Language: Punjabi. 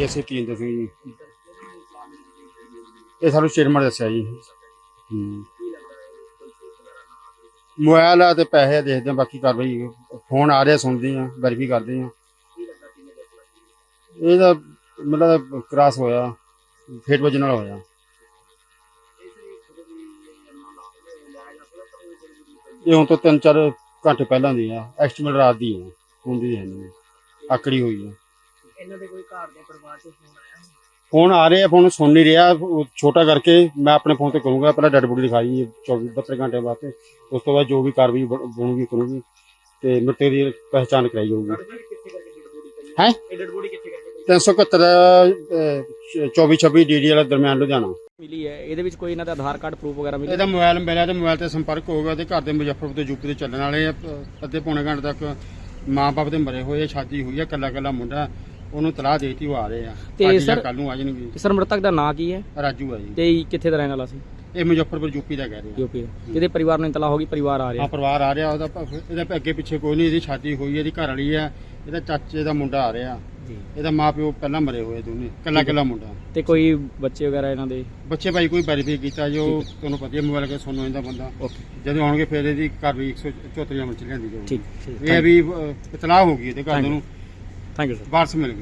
ਅਸੀਂ ਅਸੀਂ ਕੀ ਦੱਸੀ ਜੀ। ਇਹ ਸਾਨੂੰ ਚੇਅਰਮੈਨ ਦੱਸਿਆ ਜੀ। ਹੂੰ। ਮੋਬਾਈਲ ਆ ਤੇ ਪੈਸੇ ਦੇਖਦੇ ਆ, ਬਾਕੀ ਕਾਰਵਾਈ ਫੋਨ ਆ ਰਿਹਾ, ਸੁਣਦੇ ਆ, ਵੈਰੀਫਾਈ ਕਰਦੇ ਆ। ਇਹਦਾ ਮਤਲਬ ਕ੍ਰਾਸ ਹੋਇਆ, ਫੇਟ ਵਜੇ ਨਾਲ ਹੋਇਆ। ਇਹ ਹੁਣ ਤੋਂ ਤਿੰਨ ਚਾਰ ਘੰਟੇ ਪਹਿਲਾਂ ਦੀ ਆ, ਐਸਟੀਮੇਟ ਰਾਤ ਦੀ ਆ ਹੁੰਦੀ ਹੈ ਨਹੀਂ, ਆਕੜੀ ਹੋਈ ਆ। ਇਹਨਾਂ ਦੇ ਕੋਈ ਘਰ ਦੇ ਪਰਿਵਾਰ ਤੋਂ ਫੋਨ ਆਇਆ ਫੋਨ ਆ ਰਹੇ ਆ ਫੋਨ ਸੁਣ ਨਹੀਂ ਰਿਹਾ ਉਹ ਛੋਟਾ ਕਰਕੇ ਮੈਂ ਆਪਣੇ ਫੋਨ ਤੇ ਕਰੂੰਗਾ ਪਹਿਲਾਂ ਡੈਡ ਬੋਡੀ ਦਿਖਾਈ 24 72 ਘੰਟੇ ਵਾਸਤੇ ਉਸ ਤੋਂ ਬਾਅਦ ਜੋ ਵੀ ਕਾਰਵਾਈ ਬਣੂਗੀ ਕਰੂੰਗੀ ਤੇ ਮ੍ਰਿਤਕ ਦੀ ਪਹਿਚਾਣ ਕਰਾਈ ਜਾਊਗੀ। ਕਿੱਥੇ ਕਰਕੇ ਡੈਡ ਬੋਡੀ ਪਈ? ਹੈ? ਇਹ ਡੈਡ ਬੋਡੀ ਕਿੱਥੇ ਕਰਕੇ ਪਈ? 371 24 26 ਡੀਡੀ ਵਾਲਾ ਦਰਮਿਆਨ ਲੁਧਿਆਣਾ। ਮਿਲੀ ਹੈ। ਇਹਦੇ ਵਿੱਚ ਕੋਈ ਇਹਨਾਂ ਦਾ ਆਧਾਰ ਕਾਰਡ ਪ੍ਰੂਫ ਵਗੈਰਾ ਮਿਲਿਆ? ਇਹਦਾ ਮੋਬਾਈਲ ਮਿਲਿਆ ਤੇ ਮੋਬਾਈਲ ਤੇ ਸੰਪਰਕ ਹੋ ਗਿਆ ਤੇ ਘਰ ਦੇ ਮੁਜ਼ੱਫਰਪੁਰ ਤੋਂ ਯੂਪੀ ਦੇ ਚੱਲਣ ਵਾਲੇ ਆ। ਅੱਧੇ ਪੌਣੇ ਘੰਟੇ ਤੱਕ ਮਾਂ-ਬਾਪ ਦੇ ਮਰੇ ਹੋਏ ਆ ਸ਼ਾਦੀ ਹੋਈ ਆ ਕੱਲਾ ਕੱਲਾ ਮੁੰਡਾ। ਉਹਨੂੰ ਤਲਾਹ ਦੇਤੀ ਉਹ ਆ ਰਹੇ ਆ। ਤੇ ਅੱਜ ਜਾਂ ਸਰ- ਕੱਲ ਨੂੰ ਆ ਜਾਣਗੇ। ਤੇ ਸਰ ਮ੍ਰਿਤਕ ਦਾ ਨਾਂ ਕੀ ਹੈ? ਰਾਜੂ ਆ ਜੀ। ਤੇ ਇਹ ਕਿੱਥੇ ਦਾ ਰਹਿਣ ਵਾਲਾ ਸੀ? ਇਹ ਮੁਜ਼ੱਫਰਪੁਰ ਯੂਪੀ ਦਾ ਕਹਿ ਰਹੇ। ਆ ਯੂਪੀ ਦਾ। ਇਹਦੇ ਪਰਿਵਾਰ ਨੂੰ ਇਤਲਾ ਹੋ ਗਈ ਪਰਿਵਾਰ ਆ ਰਿਹਾ। ਆ ਪਰਿਵਾਰ ਆ ਰਿਹਾ ਉਹਦਾ ਇਹਦਾ ਅੱਗੇ ਪਿੱਛੇ ਕੋਈ ਨਹੀਂ ਇਹਦੀ ਸ਼ਾਦੀ ਹੋਈ ਇਹਦੀ ਘਰ ਵਾਲੀ ਆ ਇਹਦਾ ਚਾਚੇ ਦਾ ਮੁੰਡਾ ਆ ਰਿਹਾ। ਜੀ। ਇਹਦਾ ਮਾਪਿਓ ਪਹਿਲਾਂ ਮਰੇ ਹੋਏ ਦੋਨੇ ਕੱਲਾ ਕੱਲਾ ਮੁੰਡਾ। ਤੇ ਕੋਈ ਬੱਚੇ ਵਗੈਰਾ ਇਹਨਾਂ ਦੇ? ਬੱਚੇ ਭਾਈ ਕੋਈ ਵੈਰੀਫਾਈ ਕੀਤਾ ਜੋ ਤੁਹਾਨੂੰ ਪਤਾ ਹੈ ਮੋਬਾਈਲ ਕੇ ਸੁਣੋ ਇਹਦਾ ਬੰਦਾ। ਓਕੇ। ਜਦੋਂ ਆਉਣਗੇ ਫਿਰ ਇਹਦੀ ਕਾਰਵਾਈ 174 ਅਮਲ ਚ ਲਿਆਂਦੀ ਜਾਊਗੀ। ਠੀਕ ਠੀਕ। ਇਹ ਵੀ ਅ, ਇਤਲਾਹ ਹੋ ਗਈ ਇਹਦੇ ਘਰ. ਨੂੰ। ਥੈਂਕ ਯੂ ਸਰ ਵਾਰਸ ਮਿਲ ਗਈ